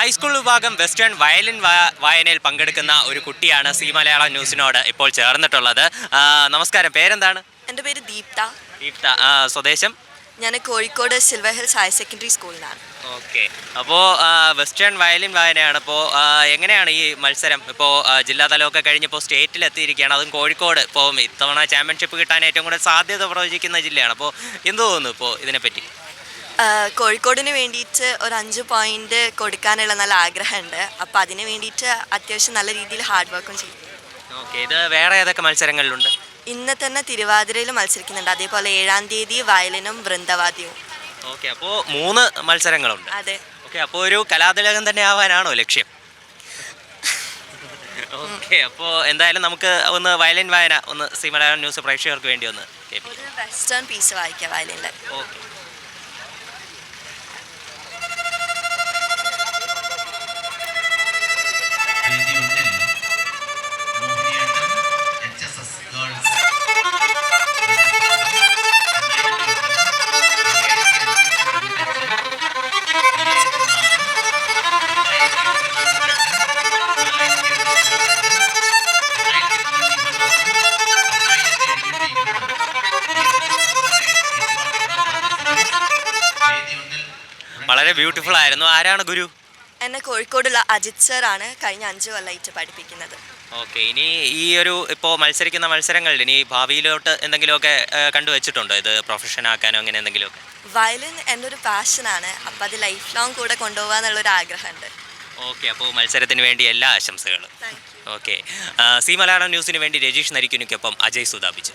High school വിഭാഗം western violin വായനയിൽ പങ്കെടുക്കുന്ന ഒരു കുട്ടിയാണ് സി മലയാളം ന്യൂസിനോട് ഇപ്പോൾ ചേർന്നിട്ടുള്ളത്. നമസ്കാരം. പേരെന്താണ്? എന്റെ പേര് ദീപ്ത. ദീപ്ത. സ്വദേശം? ഞാൻ Kozhikode silver hills higher secondary സ്കൂളിലാണ്. ഓക്കെ. അപ്പോൾ വെസ്റ്റേൺ വയലിൻ വായനയാണ്. അപ്പോൾ എങ്ങനെയാണ് ഈ മത്സരം? ഇപ്പോൾ ജില്ലാതലമൊക്കെ കഴിഞ്ഞപ്പോൾ സ്റ്റേറ്റിൽ എത്തിയിരിക്കുകയാണ് അതും കോഴിക്കോട്. ഇപ്പോൾ ഇത്തവണ ചാമ്പ്യൻഷിപ്പ് കിട്ടാൻ ഏറ്റവും കൂടുതൽ സാധ്യത പ്രവചിക്കുന്ന ജില്ലയാണ്. അപ്പോൾ എന്തു തോന്നുന്നു ഇപ്പോൾ ഇതിനെപ്പറ്റി? കോഴിക്കോടിന് വേണ്ടിയിട്ട് ഒരു അഞ്ച് പോയിന്റ് കൊടുക്കാനുള്ള നല്ല ആഗ്രഹമുണ്ട്. അപ്പോൾ അതിന് വേണ്ടിയിട്ട് അത്യാവശ്യം നല്ല രീതിയിൽ ഹാർഡ് വർക്കും ചെയ്യും. ഓക്കെ ഇത് വേറെ ഏതൊക്കെ മത്സരങ്ങളിലുണ്ട്? ഇന്ന് തന്നെ തിരുവാതിരയിൽ മത്സരിക്കുന്നുണ്ട്. അതേപോലെ ഏഴാം തീയതി വയലിനും വൃന്ദവാദ്യവും. ഓക്കെ അപ്പോൾ മൂന്ന് മത്സരങ്ങളുണ്ട്. അതെ. ഓക്കെ അപ്പോൾ ഒരു കലാതിലകം തന്നെ ആവാനാണോ ലക്ഷ്യം? ഓക്കെ അപ്പോൾ എന്തായാലും നമുക്ക് ഒന്ന് വയലിൻ വായന ഒന്ന് സി മലയാളം ന്യൂസ് പ്രേക്ഷകർക്ക് വേണ്ടി ഒന്ന് വെസ്റ്റേൺ പീസ് വായിക്കാം വയലിനിൽ ഓക്കെ വളരെ ബ്യൂട്ടിഫുൾ ആയിരുന്നു. ആരാണ് ഗുരു? എന്നെ കോഴിക്കോടുള്ള അജിത് സർ ആണ് കഴിഞ്ഞ അഞ്ച് കൊല്ലമായിട്ട് പഠിപ്പിക്കുന്നത്. ഓക്കെ ഇനി ഈ ഒരു ഇപ്പോൾ മത്സരിക്കുന്ന മത്സരങ്ങളിൽ ഇനി ഭാവിയിലോട്ട് എന്തെങ്കിലുമൊക്കെ കണ്ടുവച്ചിട്ടുണ്ടോ? ഇത് പ്രൊഫഷൻ ആക്കാനോ അങ്ങനെ എന്തെങ്കിലുമൊക്കെ? വയലിൻ എന്റെ ഒരു പാഷനാണ് അപ്പം അത് ലൈഫ് ലോങ് കൂടെ കൊണ്ടുപോകാന്നുള്ളൊരു ആഗ്രഹമുണ്ട്. ഓക്കെ അപ്പോൾ മത്സരത്തിന് വേണ്ടി എല്ലാ ആശംസകളും. ഓക്കെ സി മലയാളം ന്യൂസിന് വേണ്ടി രജീഷ് നരിക്കുനിക്കൊപ്പം അജയ് സുതാപിച്ചു